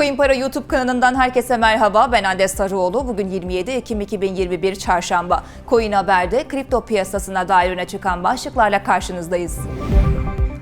Coin Para YouTube kanalından herkese merhaba. Ben Hande Sarıoğlu. Bugün 27 Ekim 2021 Çarşamba. Coin Haber'de kripto piyasasına dair öne çıkan başlıklarla karşınızdayız.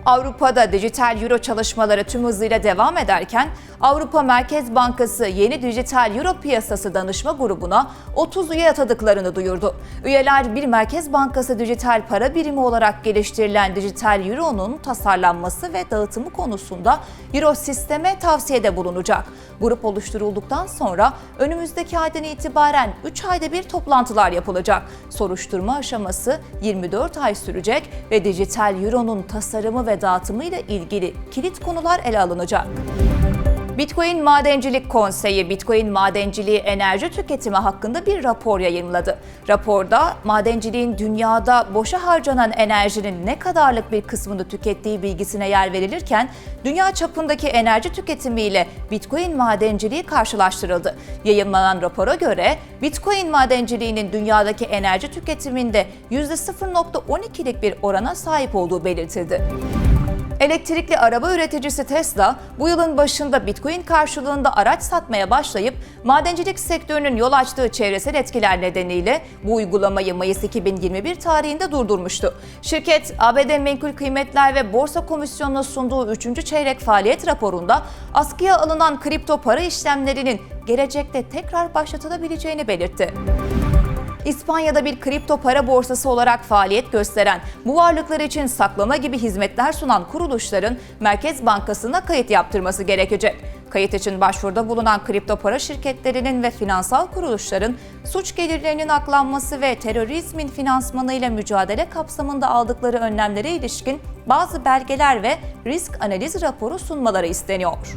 Avrupa'da dijital euro çalışmaları tüm hızıyla devam ederken Avrupa Merkez Bankası yeni dijital euro piyasası danışma grubuna 30 üye atadıklarını duyurdu. Üyeler bir Merkez Bankası dijital para birimi olarak geliştirilen dijital euronun tasarlanması ve dağıtımı konusunda euro sisteme tavsiyede bulunacak. Grup oluşturulduktan sonra önümüzdeki aydan itibaren 3 ayda bir toplantılar yapılacak. Soruşturma aşaması 24 ay sürecek ve dijital euronun tasarımı ve dağıtımı ile ilgili kilit konular ele alınacak. Bitcoin Madencilik Konseyi, Bitcoin madenciliği enerji tüketimi hakkında bir rapor yayınladı. Raporda madenciliğin dünyada boşa harcanan enerjinin ne kadarlık bir kısmını tükettiği bilgisine yer verilirken, dünya çapındaki enerji tüketimiyle Bitcoin madenciliği karşılaştırıldı. Yayınlanan rapora göre Bitcoin madenciliğinin dünyadaki enerji tüketiminde %0.12'lik bir orana sahip olduğu belirtildi. Elektrikli araba üreticisi Tesla, bu yılın başında Bitcoin karşılığında araç satmaya başlayıp madencilik sektörünün yol açtığı çevresel etkiler nedeniyle bu uygulamayı Mayıs 2021 tarihinde durdurmuştu. Şirket, ABD Menkul Kıymetler ve Borsa Komisyonu'na sunduğu 3. çeyrek faaliyet raporunda askıya alınan kripto para işlemlerinin gelecekte tekrar başlatılabileceğini belirtti. İspanya'da bir kripto para borsası olarak faaliyet gösteren, bu varlıklar için saklama gibi hizmetler sunan kuruluşların Merkez Bankası'na kayıt yaptırması gerekecek. Kayıt için başvuruda bulunan kripto para şirketlerinin ve finansal kuruluşların suç gelirlerinin aklanması ve terörizmin finansmanıyla mücadele kapsamında aldıkları önlemlere ilişkin bazı belgeler ve risk analiz raporu sunmaları isteniyor.